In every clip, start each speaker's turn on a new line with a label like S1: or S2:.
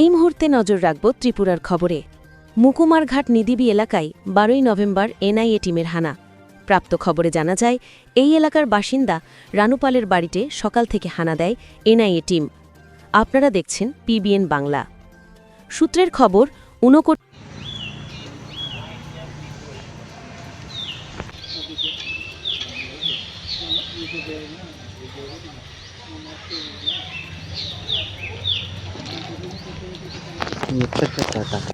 S1: এই মুহূর্তে নজর রাখব ত্রিপুরার খবরে। মুকুমারঘাট নিদিবি এলাকায় বারোই নভেম্বর এনআইএ টিমের হানা। প্রাপ্ত খবরে জানা যায়, এই এলাকার বাসিন্দা রানুপালের বাড়িতে সকাল থেকে হানা দেয় এনআইএ টিম। আপনারা দেখছেন পিবিএন বাংলা। সূত্রের খবর 言っちゃっちゃったか。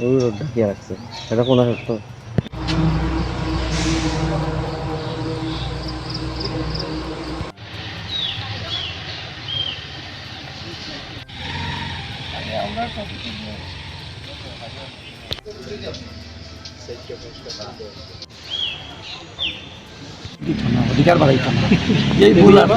S2: ওই রোড ঢাকিয়ে রাখছে? এটা কোন সত্য
S3: অধিকার বাড়াইতাম এই ভুল আর